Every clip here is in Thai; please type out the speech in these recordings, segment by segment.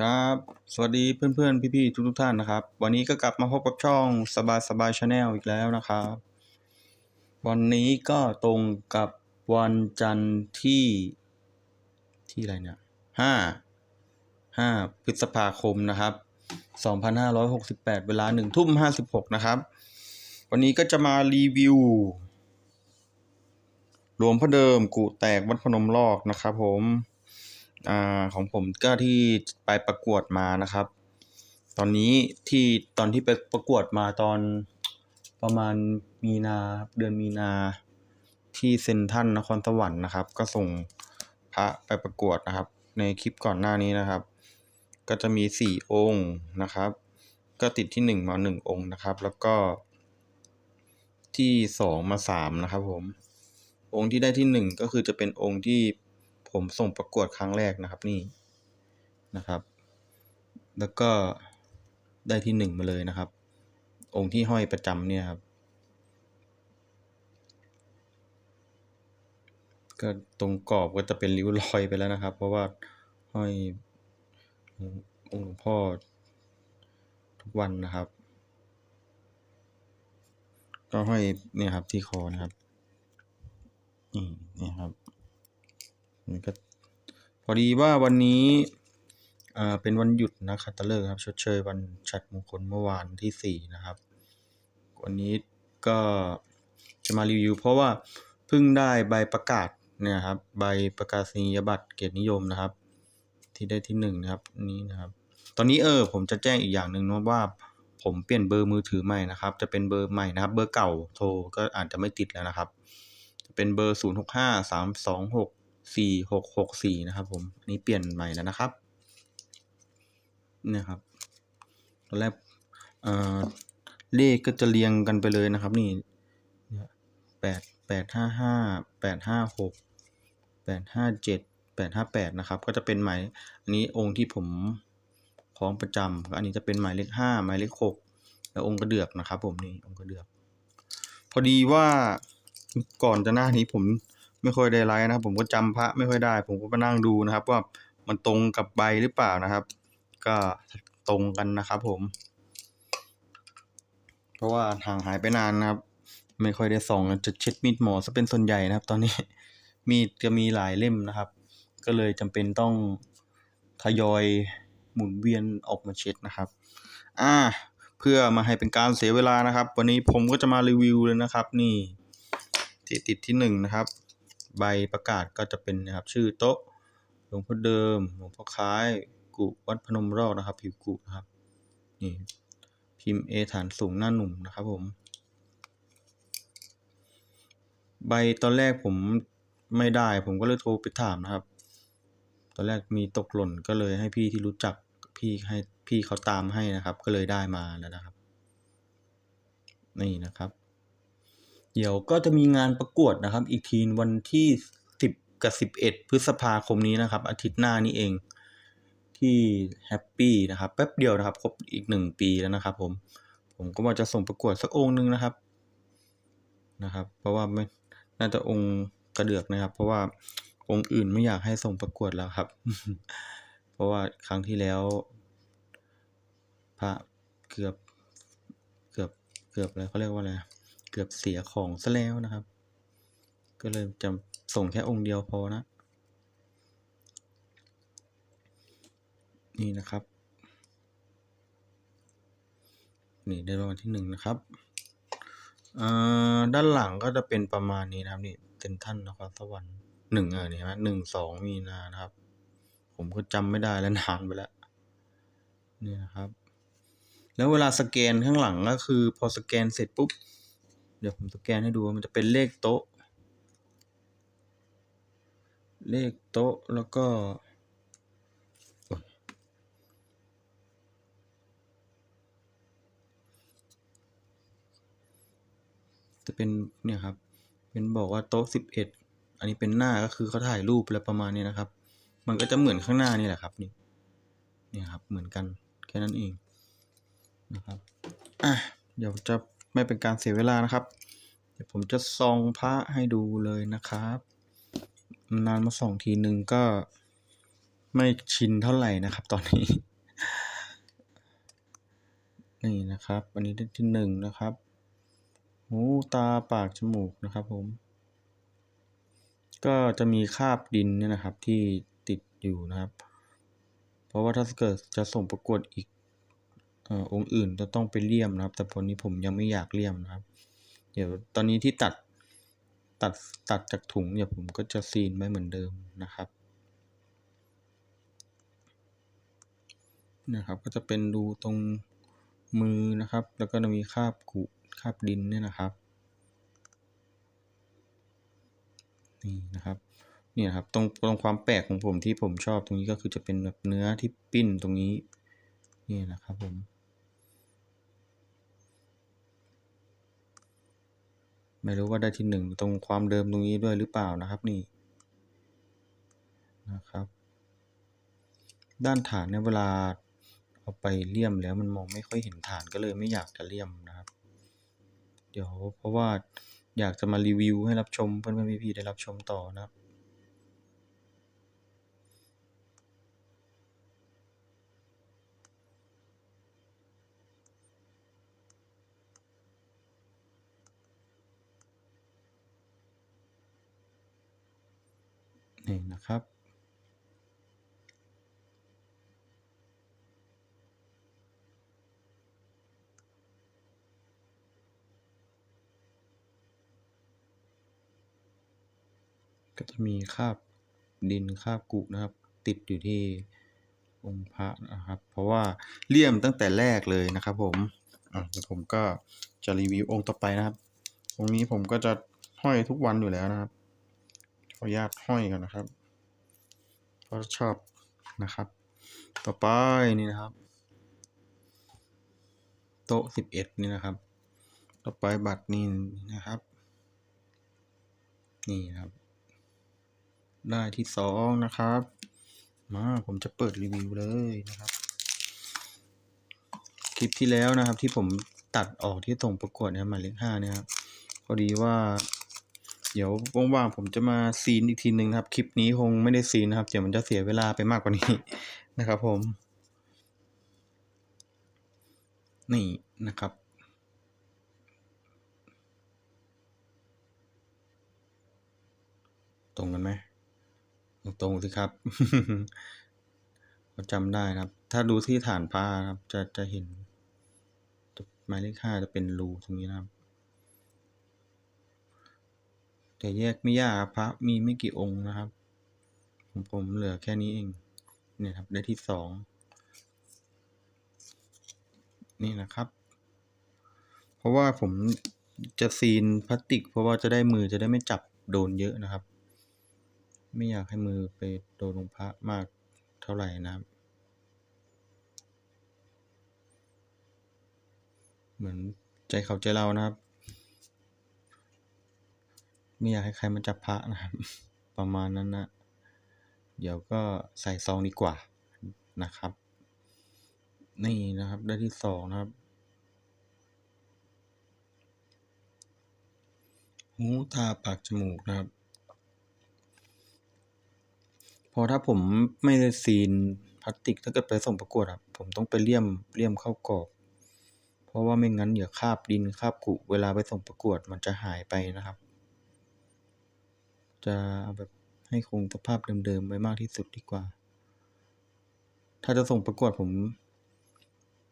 ครับ สวัสดีเพื่อนๆ พี่ๆ ทุกๆท่านนะครับ วันนี้ก็กลับมาพบกับช่องสบายสบายชาแนลอีกแล้วนะครับ วันนี้ก็ตรงกับวันจันทร์ที่ที่อะไรเนี่ยห้าห้าพฤษภาคมนะครับสองพันห้าร้อยหกสิบแปดเวลาหนึ่งทุ่มห้าสิบหกนะครับ วันนี้ก็จะมารีวิวหลวงพ่อเดิมกุแตกวัดพนมลอกนะครับผม อ่าของผมก็ที่ไปประกวดมานะครับ ตอนนี้ที่ตอนที่ไปประกวดมาตอนประมาณมีนาเดือนมีนาที่เซนทันนครสวรรค์นะครับ ก็ส่งพระไปประกวดนะครับ ในคลิปก่อนหน้านี้นะครับ ก็จะมีสี่องค์นะครับ ก็ติดที่หนึ่งมาหนึ่งองค์นะครับ แล้วก็ที่สองมาสามนะครับผมองค์ที่ได้ที่หนึ่งก็คือจะเป็นองค์ที่ ผมส่งประกวดครั้งแรกนะครับนี่นะครับ แล้วก็ได้ที่หนึ่งมาเลยนะครับ องค์ที่ห้อยประจำเนี่ยครับ ก็ตรงกรอบก็จะเป็นริ้วรอยไปแล้วนะครับ เพราะว่าห้อยองค์หลวงพ่อทุกวันนะครับ ก็ห้อยเนี่ยครับที่คอนะครับนี่นี่ครับ ก็พอดีว่าวันนี้เป็นวันหยุดนะครับตะเลิกษ์ครับชดเชยวันฉัตรมงคลเมื่อวานที่สี่นะครับ วันนี้ก็จะมารีวิว เพราะว่าเพิ่งได้ใบประกาศเนี่ยครับใบประกาศนียบัตรเกียรตินิยมนะครับ ที่ได้ที่หนึ่งนะครับนี้นะครับ ตอนนี้เออผมจะแจ้งอีกอย่างหนึ่งนะว่าผมเปลี่ยนเบอร์มือถือใหม่นะครับ จะเป็นเบอร์ใหม่นะครับ เบอร์เก่าโทรก็อาจจะไม่ติดแล้วนะครับ จะเป็นเบอร์ศูนย์หกห้า สี่หกหกสี่นะครับ ผมอันนี้เปลี่ยนใหม่แล้วนะครับเนี่ยครับตอนแรกเอ่อเลขก็จะเรียงกันไปเลยนะครับ นี่แปดแปดห้าห้าแปดห้าหกแปดห้าเจ็ดแปดห้าแปดนะครับ ก็จะเป็นหมายอันนี้องค์ที่ผมคล้องประจำอันนี้จะเป็นหมายเลขห้าหมายเลขหกแล้วองค์กระเดือกนะครับ ผมนี่องค์กระเดือก พอดีว่าก่อนจะหน้านี้ผม ไม่ค่อยได้ไลฟ์นะครับ ผมก็จำพระไม่ค่อยได้ ผมก็มานั่งดูนะครับ ว่ามันตรงกับใบหรือเปล่านะครับ ก็ตรงกันนะครับผม เพราะว่าห่างหายไปนานนะครับ ไม่ค่อยได้ส่องจะเช็ดมีดหมอซะเป็นส่วนใหญ่นะครับ ตอนนี้มีดจะมีหลายเล่มนะครับ ก็เลยจำเป็นต้องทยอยหมุนเวียนออกมาเช็ดนะครับ อ่า เพื่อมาให้เป็นการเสียเวลานะครับ วันนี้ผมก็จะมารีวิวเลยนะครับ นี่ที่ติดที่หนึ่งนะครับ ใบประกาศก็จะเป็นนะครับชื่อโต๊ะหลวงพ่อเดิม หลวงพ่อคล้ายกุวัดพนมรอกนะครับ ผิวกุนะครับนี่พิมพ์เอฐานสูงหน้าหนุ่มนะครับผม ใบตอนแรกผมไม่ได้ ผมก็เลยโทรไปถามนะครับ ตอนแรกมีตกหล่นก็เลยให้พี่ที่รู้จักพี่ให้พี่เขาตามให้นะครับ ก็เลยได้มาแล้วนะครับ นี่นะครับ เดี๋ยวก็จะมีงานประกวดนะครับ อีกทีวันที่สิบกับสิบเอ็ดพฤษภาคมนี้นะครับ อาทิตย์หน้านี้เองที่แฮปปี้นะครับแป๊บเดียวนะครับ ครบอีกหนึ่งปีแล้วนะครับ ผม ผมก็ว่าจะส่งประกวดสักองค์หนึ่งนะครับนะครับ เพราะว่าไม่น่าจะองค์กระเดือกนะครับ เพราะว่าองค์อื่นไม่อยากให้ส่งประกวดแล้วครับ เพราะว่าครั้งที่แล้ว พระเกือบเกือบเกือบอะไรเขาเรียกว่าอะไร เกือบเสียของซะแล้วนะครับ ก็เลยจะส่งแค่องค์เดียวพอนะ นี่นะครับ นี่ได้รางวัลที่หนึ่งนะครับอ่าด้านหลังก็จะเป็นประมาณนี้นะครับนี่เซนทันนครสวรรค์หนึ่งเออนี่นะหนึ่งสองมีนานะครับ ผมก็จำไม่ได้แล้วนานไปแล้วนี่นะครับ แล้วเวลาสแกนข้างหลังก็คือ พอสแกนเสร็จปุ๊บ เดี๋ยวผมสแกนให้ดูมันจะเป็นเลขโต๊ะ เลขโต๊ะแล้วก็ จะเป็นเนี่ยครับ เป็นบอกว่าโต๊ะสิบเอ็ดอันนี้เป็นหน้าก็คือเขาถ่ายรูปแล้วประมาณนี้นะครับ มันก็จะเหมือนข้างหน้านี่แหละครับนี่เนี่ยครับเหมือนกันแค่นั้นเองนะครับ อะ เดี๋ยวจะ ไม่เป็นการเสียเวลานะครับ เดี๋ยวผมจะซองพระให้ดูเลยนะครับ นานมาสองทีหนึ่งก็ไม่ชินเท่าไหร่นะครับ ตอนนี้ นี่นะครับอันนี้ได้ที่หนึ่งนะครับหูตาปากจมูกนะครับผม ก็จะมีคราบดินเนี่ยนะครับที่ติดอยู่นะครับ เพราะว่าถ้าเกิดจะส่งประกวดอีก องค์อื่นจะต้องไปเลี่ยมนะครับ แต่ตอนนี้ผมยังไม่อยากเลี่ยมนะครับ เดี๋ยวตอนนี้ที่ตัดตัดตัดจากถุงเดี๋ยวผมก็จะซีนไว้เหมือนเดิมนะครับนะครับ ก็จะเป็นรูตรงมือนะครับ แล้วก็จะมีคาบกุคาบดินเนี่ยนะครับนี่นะครับเนี่นะครับตรงตรงความแปลกของผมที่ผมชอบตรงนี้ก็คือจะเป็นแบบเนื้อที่ปิ้นตรงนี้นี่นะครับผม ไม่รู้ว่าได้ที่หนึ่งตรงความเดิมตรงนี้ด้วยหรือเปล่านะครับนี่นะครับ ด้านฐานเนี่ยเวลาเอาไปเลี่ยมแล้วมันมองไม่ค่อยเห็นฐานก็เลยไม่อยากจะเลี่ยมนะครับ เดี๋ยวเพราะว่าอยากจะมารีวิวให้รับชมเพื่อนๆพี่ๆได้รับชมต่อนะครับ นะครับ ก็จะมีคราบดินคราบกุนะครับ ติดอยู่ที่องค์พระนะครับ เพราะว่าเลี่ยมตั้งแต่แรกเลยนะครับ ผมเดี๋ยวผมก็จะรีวิวองค์ต่อไปนะครับ องค์นี้ผมก็จะห้อยทุกวันอยู่แล้วนะครับขออนุญาตห้อยกันนะครับ เพราะชอบนะครับ ต่อไปนี่นะครับ โต๊ะสิบเอ็ดนี่นะครับ ต่อไปบัตรนี่นะครับ นี่ครับ ได้ที่สองนะครับ มาผมจะเปิดรีวิวเลยนะครับ คลิปที่แล้วนะครับที่ผมตัดออกที่ส่งประกวดเนี่ยหมายเลขห้าเนี่ยครับพอดีว่า เดี๋ยวว่างๆผมจะมาซีนอีกทีหนึ่งนะครับ คลิปนี้คงไม่ได้ซีนนะครับ เดี๋ยวมันจะเสียเวลาไปมากกว่านี้นะครับผม นี่นะครับ ตรงกันไหมตรงสิครับจำได้นะครับ ถ้าดูที่ฐานผ้าครับ จะจะเห็นหมายเลขห้าจะเป็นรูตรงนี้นะครับ แต่แยกไม่ยากครับพระมีไม่กี่องค์นะครับ ผมผมเหลือแค่นี้เอง เนี่ยครับ ได้ที่สอง นี่นะครับ เพราะว่าผมจะซีนพลาสติก เพราะว่าจะได้มือจะได้ไม่จับโดนเยอะนะครับ ไม่อยากให้มือไปโดนลงพระมากเท่าไหร่นะครับ เหมือนใจเขาใจเรานะครับ ไม่อยากให้ใครมาจับพระนะครับ ประมาณนั้นนะ เดี๋ยวก็ใส่ซองดีกว่านะครับ นี่นะครับได้ที่สองนะครับ หูตาปากจมูกนะครับ พอถ้าผมไม่ได้ซีนพลาสติกถ้าเกิดไปส่งประกวดครับผมต้องไปเลี่ยมเลี่ยมเข้ากรอบ เพราะว่าไม่งั้นเดี๋ยวคาบดินคาบกุเวลาไปส่งประกวดมันจะหายไปนะครับ จะแบบให้คงสภาพเดิมๆไว้มากที่สุดดีกว่า ถ้าจะส่งประกวดผม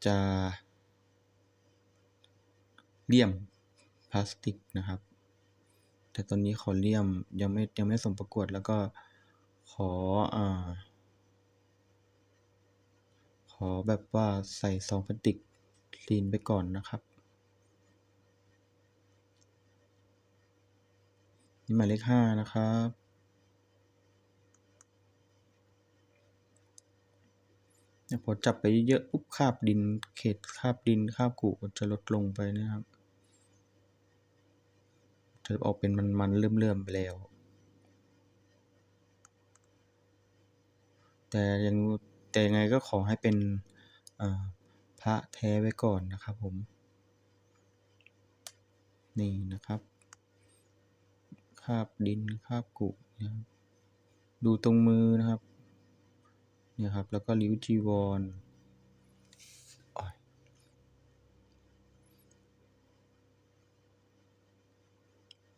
จะเลี่ยมพลาสติกนะครับ แต่ตอนนี้ขอเลี่ยมยังไม่ยังไม่ส่งประกวดแล้วก็ขออ่าขอแบบว่าใส่ซองพลาสติกคลีนไปก่อนนะครับ นี่หมายเลขห้านะครับ พอจับไปเยอะปุ๊บคราบดินเขตคราบดินคราบกุมันจะลดลงไปนะครับ จะออกเป็นมันๆเลื่อมๆไปแล้ว แต่ยังแต่ยังไงก็ขอให้เป็นพระแท้ไว้ก่อนนะครับผม นี่นะครับ คาบดินคาบกุนะครับดูตรงมือนะครับเนี่ยครับ แล้วก็ริ้วจีวร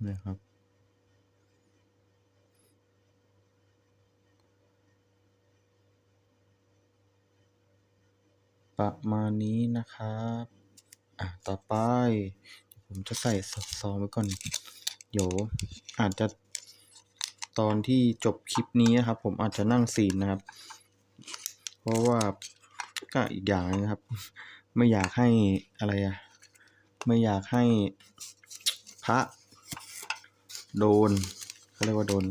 นะครับ ประมาณนี้นะครับ อะ ต่อไป ผมจะใส่ซองไว้ก่อน เดี๋ยวอาจจะตอนที่จบคลิปนี้นะครับ ผมอาจจะนั่งซีนนะครับ เพราะว่าก็อีกอย่างนะครับ ไม่อยากให้อะไรอะไม่อยากให้พระโดนเขาเรียกว่าโดน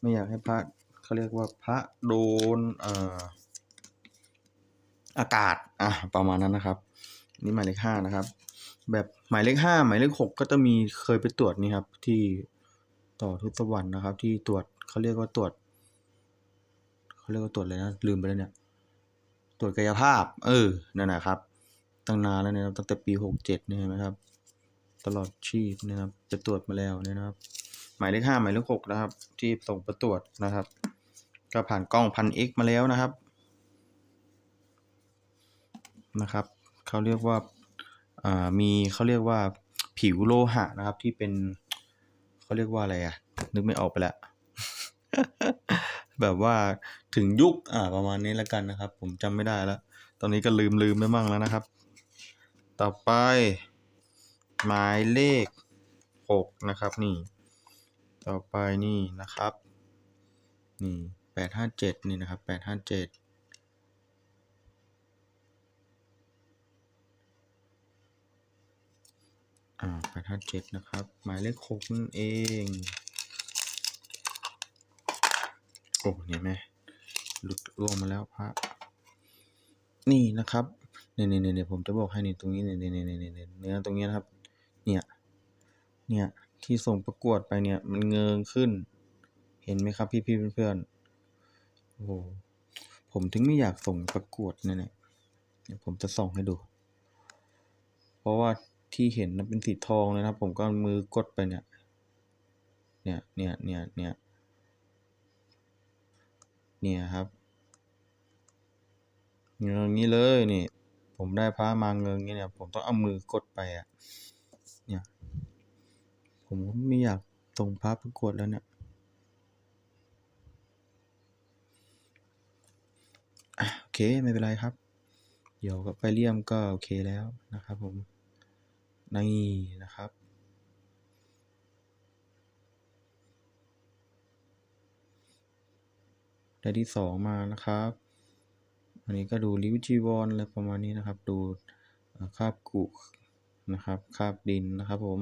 ไม่อยากให้พระเขาเรียกว่าพระโดนเอ่ออากาศอะประมาณนั้นนะครับ นี่หมายเลขห้านะครับ แบบหมายเลขห้าหมายเลขหกก็จะมีเคยไปตรวจนี่ครับ ที่ต่อทุตวันนะครับ ที่ตรวจเขาเรียกว่าตรวจเขาเรียกว่าตรวจอะไรนะลืมไปแล้วเนี่ย ตรวจกายภาพ เออนั่นนะครับตั้งนานแล้วเนี่ยตั้งแต่ปีหกเจ็ดเนี่ยเห็นไหมครับ ตลอดชีพนะครับไปตรวจมาแล้วเนี่ยนะครับ หมายเลขห้าหมายเลขหกนะครับ ที่ส่งไปตรวจนะครับ ก็ผ่านกล้องพันเอ็กมาแล้วนะครับนะครับเขาเรียกว่า มีเขาเรียกว่าผิวโลหะนะครับที่เป็นเขาเรียกว่าอะไรอะนึกไม่ออกไปละแบบว่าถึงยุคอ่าประมาณนี้แล้วกันนะครับ ผมจำไม่ได้แล้ว ตอนนี้ก็ลืมลืมไปมั่งแล้วนะครับ ต่อไป หมายเลขหกนะครับนี่ ต่อไปนี่นะครับ นี่แปดห้าเจ็ดนี่นะครับแปดห้าเจ็ด อ่าแปดห้าเจ็ดนะครับ หมายเลขหกนั่นเอง โอ้เนี่ยไหมหลุดร่วงมาแล้วพระ นี่นะครับเนี่ยเนี่ยเนี่ยผมจะบอกให้นี่ตรงนี้เนี่ยเนี่ยเนี่ยเนี่ยเนี่ยเนื้อตรงนี้นะครับ เนี่ย เนี่ยที่ส่งประกวดไปเนี่ย มันเงิงขึ้น เห็นไหมครับพี่พี่เพื่อนๆโอ้โหผมถึงไม่อยากส่งประกวดเนี่ยเนี่ยผมจะส่องให้ดู เพราะว่า ที่เห็นนะเป็นสีทองเลยนะครับ ผมก็มือกดไปเนี่ย เนี่ยเนี่ยเนี่ยเนี่ยเนี่ยครับเงินนี้เลยนี่ ผมได้พระมาเงินนี้เนี่ย ผมต้องเอามือกดไปอะ เนี่ย ผมไม่อยากส่งพระประกวดแล้วเนี่ยโอเค ไม่เป็นไรครับ เดี๋ยวกับไปเลี่ยมก็โอเคแล้วนะครับผม นี่นะครับ ได้ที่สองมานะครับ อันนี้ก็ดูลิวจีวอนอะไรประมาณนี้นะครับ ดูคาบกุนะครับ คาบดินนะครับผม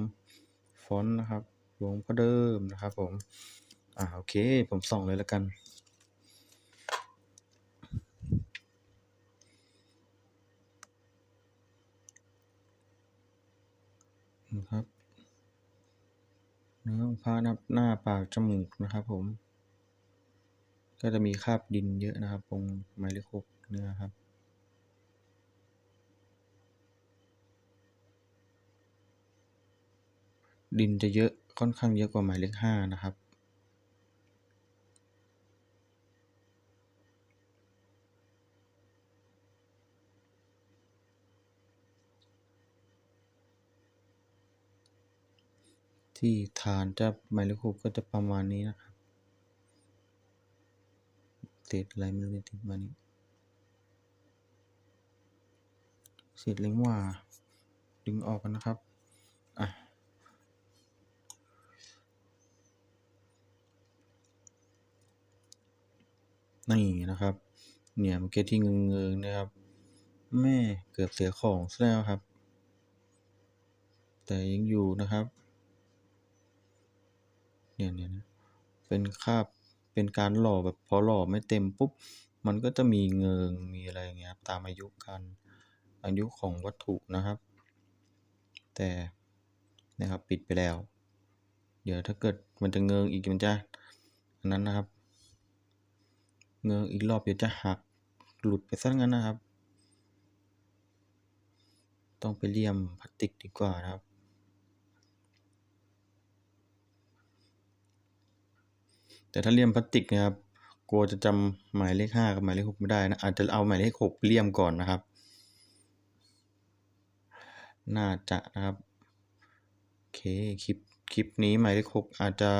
ฟอนต์นะครับหลวงพ่อเดิมนะครับผม อ่าโอเค ผมส่องเลยแล้วกัน นะครับ เนื้อพระนับหน้าปากจมูกนะครับผม ก็จะมีคราบดินเยอะนะครับ ตรงหมายเลขหกเนื้อครับ ดินจะเยอะค่อนข้างเยอะกว่าหมายเลขห้านะครับ ที่ฐานจะหมายเลขหกก็จะประมาณนี้นะครับเศษอะไรไม่รู้ติดมานี่เศษเล้งว่า ดึงออกกันนะครับ อะนี่นะครับ เนี่ยเมื่อกี้ที่เงงๆนะครับ แม่เกือบเสียของซะแล้วครับ แต่ยังอยู่นะครับ เนี่ยเนี่ยเป็นคาบเป็นการหล่อแบบพอหล่อไม่เต็มปุ๊บมันก็จะมีเงิงมีอะไรอย่างเงี้ยตามอายุการอายุของวัตถุนะครับ แต่นะครับปิดไปแล้ว เดี๋ยวถ้าเกิดมันจะเงิงอีกมันจะอันนั้นนะครับ เงิงอีกรอบเดี๋ยวจะหักหลุดไปซะงั้นนะครับ ต้องไปเลี่ยมพลาสติกดีกว่านะครับ แต่ถ้าเลี่ยมพลาสติกนะครับกลัวจะจำหมายเลขห้ากับหมายเลขหกไม่ได้นะอาจจะเอาหมายเลขหกเลี่ยมก่อนนะครับ น่าจะนะครับโอเคคลิปคลิปนี้หมายเลขหกอาจจะ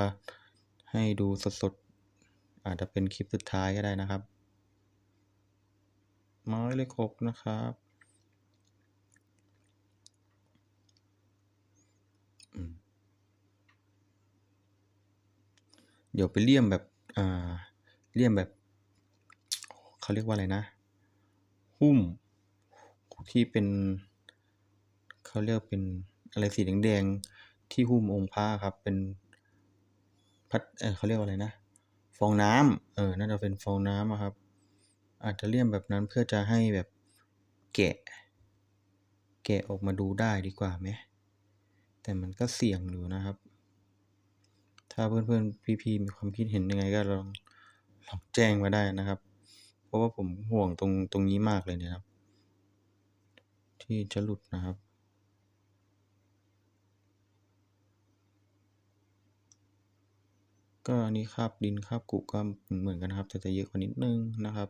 ให้ดูสดๆอาจจะเป็นคลิปสุดท้ายก็ได้นะครับหมายเลขหกนะครับ เดี๋ยวไปเลี่ยมแบบอ่าเลี่ยมแบบเขาเรียกว่าอะไรนะ หุ้มที่เป็นเขาเรียกเป็นอะไรสีแดงๆที่หุ้มองค์พระครับ เป็นพัดเเขาเรียกว่าอะไรนะ ฟองน้ำเออน่าจะเป็นฟองน้ำครับ อาจจะเลี่ยมแบบนั้นเพื่อจะให้แบบแกะ แกะออกมาดูได้ดีกว่าไหมแต่มันก็เสี่ยงอยู่นะครับ ถ้าเพื่อนๆพี่ๆมีความคิดเห็นยังไงก็ลองลองแจ้งมาได้นะครับ เพราะว่าผมห่วงตรงตรงนี้มากเลยเนี่ยครับ ที่จะหลุดนะครับก็อันนี้คราบดินคราบกุก็เหมือนกันนะครับแต่จะเยอะกว่านิดนึงนะครับ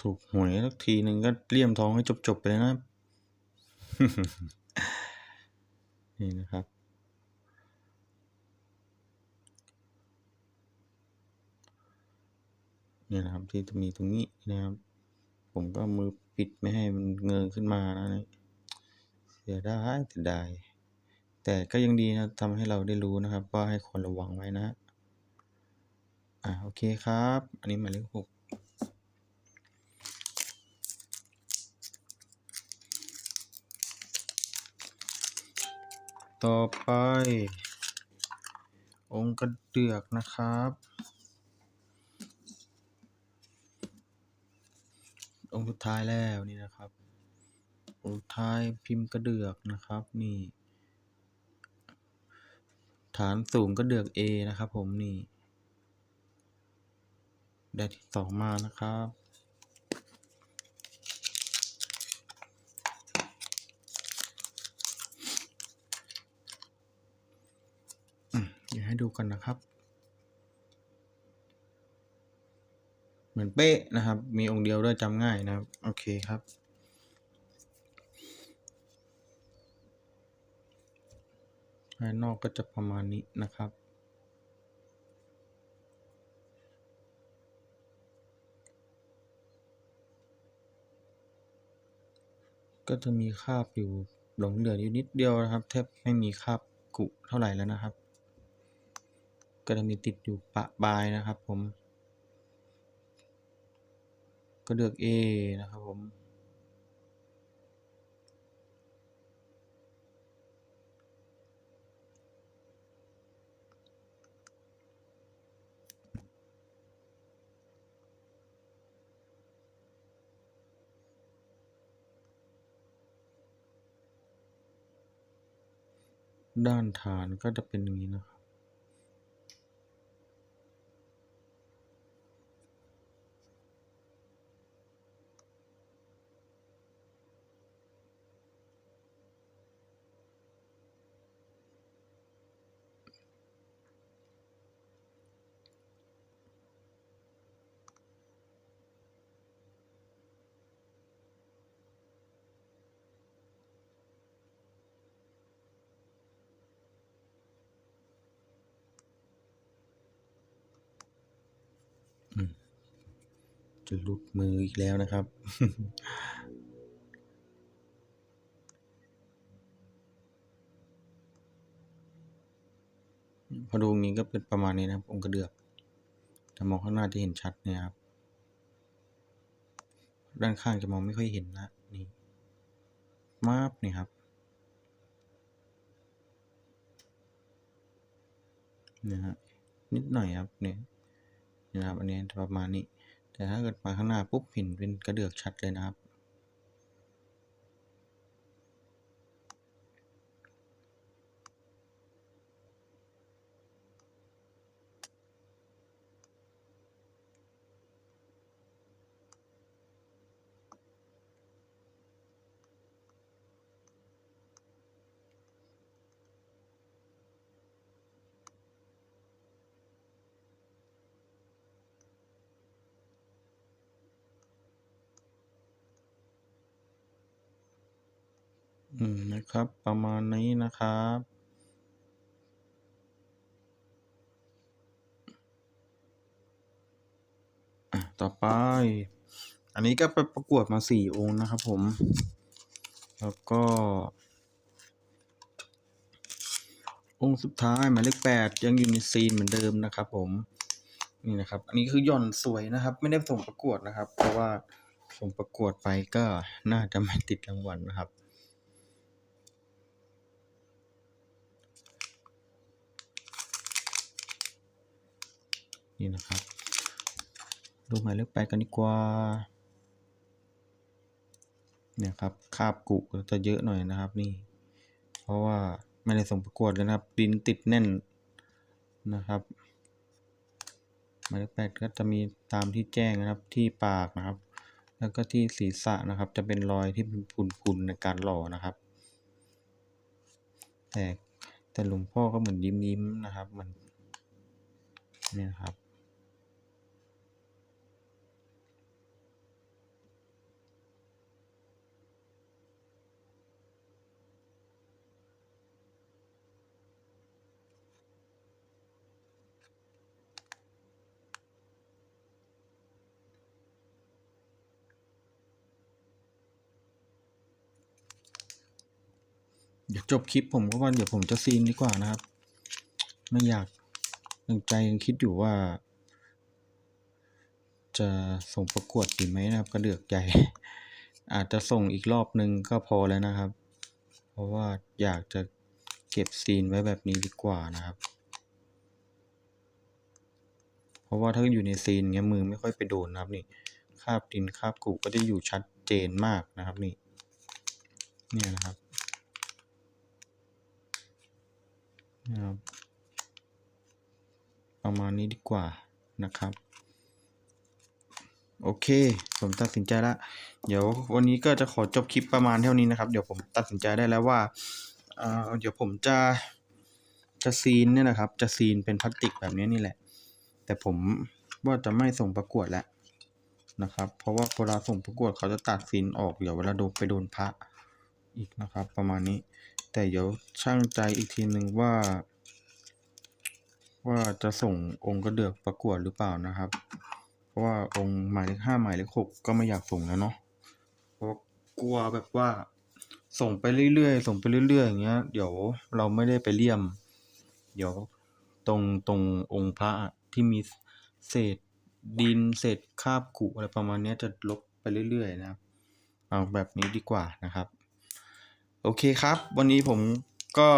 ถูกหวยสักทีหนึ่งก็เลี่ยมทองให้จบๆไปเลยนะ นี่นะครับเนี่ยนะครับที่จะมีตรงนี้นะครับ ผมก็มือปิดไม่ให้มันเงยขึ้นมานะนี่เสียดายเสียดายแต่ก็ยังดีนะทำให้เราได้รู้นะครับ ว่าให้ควรระวังไว้นะ อ่าโอเคครับ อันนี้หมายเลขหก ต่อไป องค์กระเดือกนะครับ องค์สุดท้ายแล้วนี่นะครับ องค์สุดท้ายพิมพ์กระเดือกนะครับนี่ฐานสูงกระเดือก A นะครับผมนี่ ได้ที่สองมานะครับ อืมเดี๋ยว ให้ดูกันนะครับ เหมือนเป๊ะนะครับ มีองค์เดียวด้วยจำง่ายนะครับ โอเคครับ ภายนอกก็จะประมาณนี้นะครับก็จะมีคราบอยู่หลงเหลืออยู่นิดเดียวนะครับ แทบไม่มีคราบกุเท่าไหร่แล้วนะครับ ก็จะมีติดอยู่ปะปลายนะครับผม ก็เลือก A นะครับผม ด้านฐานก็จะเป็นอย่างนี้นะครับ จะหลุดมืออีกแล้วนะครับ พอดูงนี้ก็เป็นประมาณนี้นะครับ องค์กระเดือกแต่มองข้างหน้าจะเห็นชัดเนี่ยครับ ด้านข้างจะมองไม่ค่อยเห็นนะนี่มาบนี่ครับนี่ฮะนิดหน่อยครับเนี่ยนะครับ อันนี้ประมาณนี้ แต่ถ้าเกิดมาข้างหน้าปุ๊บเห็นเป็นกระเดือกชัดเลยนะครับ นะครับ ประมาณนี้นะครับ ต่อไป อันนี้ก็ไปประกวดมาสี่องค์นะครับผม แล้วก็ องค์สุดท้ายหมายเลขแปดยังอยู่ในซีนเหมือนเดิมนะครับผม นี่นะครับ อันนี้คือหย่อนสวยนะครับ ไม่ได้ส่งประกวดนะครับ เพราะว่าส่งประกวดไปก็น่าจะไม่ติดรางวัลนะครับ นี่นะครับ ดูหมายเลขแปดกันดีกว่าเนี่ยครับคาบกุจะเยอะหน่อยนะครับนี่ เพราะว่าไม่ได้ส่งประกวดเลยนะครับ ดินติดแน่นนะครับหมายเลขแปดก็จะมีตามที่แจ้งนะครับที่ปากนะครับ แล้วก็ที่ศีรษะนะครับ จะเป็นรอยที่เป็นพุนๆในการหล่อนะครับ แต่แต่หลวงพ่อก็เหมือนยิ้มๆนะครับเหมันเนี่ยนะครับ ดี๋ยวจบคลิปผมก็ว่าเดี๋ยวผมจะซีนดีกว่านะครับ ไม่อยากยังใจยังคิดอยู่ว่า จะส่งประกวดดีไหมนะครับ กระเดือกใหญ่ อาจจะส่งอีกรอบนึงก็พอแล้วนะครับ เพราะว่าอยากจะเก็บซีนไว้แบบนี้ดีกว่านะครับ เพราะว่าถ้าอยู่ในซีนเงี้ยมือไม่ค่อยไปโดนนะครับนี่คาบดินคาบกุก็จะอยู่ชัดเจนมากนะครับนี่เนี่ยนะครับ นะครับประมาณนี้ดีกว่านะครับ โอเค ผมตัดสินใจแล้วเดี๋ยววันนี้ก็จะขอจบคลิปประมาณเท่านี้นะครับ เดี๋ยวผมตัดสินใจได้แล้วว่าเอ่อเดี๋ยวผมจะจะซีนเนี่ยนะครับ จะซีนเป็นพลาสติกแบบนี้นี่แหละ แต่ผมว่าจะไม่ส่งประกวดแล้วนะครับ เพราะว่าเวลาส่งประกวดเขาจะตัดซีนออกเดี๋ยวเวลาโดนไปโดนพระอีกนะครับ ประมาณนี้ แต่เดี๋ยวช่างใจอีกทีหนึ่งว่า ว่าจะส่งองค์กระเดือกประกวดหรือเปล่านะครับ เพราะว่าองค์หมายเลขห้าหมายเลขหกก็ไม่อยากส่งแล้วเนาะเพราะกลัวแบบว่า ส่งไปเรื่อยๆส่งไปเรื่อยๆอย่างเงี้ย เดี๋ยวเราไม่ได้ไปเลี่ยม เดี๋ยวตรงตรงองค์พระที่มีเศษดินเศษคาบกุอะไรประมาณเนี้ยจะลบไปเรื่อยๆนะครับ เอาแบบนี้ดีกว่านะครับ โอเคครับ วันนี้ผมก็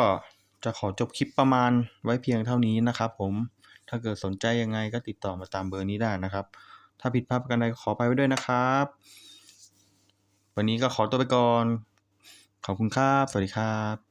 จะขอจบคลิปประมาณไว้เพียงเท่านี้นะครับผมถ้าเกิดสนใจยังไงก็ติดต่อมาตามเบอร์นี้ได้นะครับ ถ้าผิดพลาดประกันใดขอไปไว้ด้วยนะครับ วันนี้ก็ขอตัวไปก่อน ขอบคุณครับ สวัสดีครับ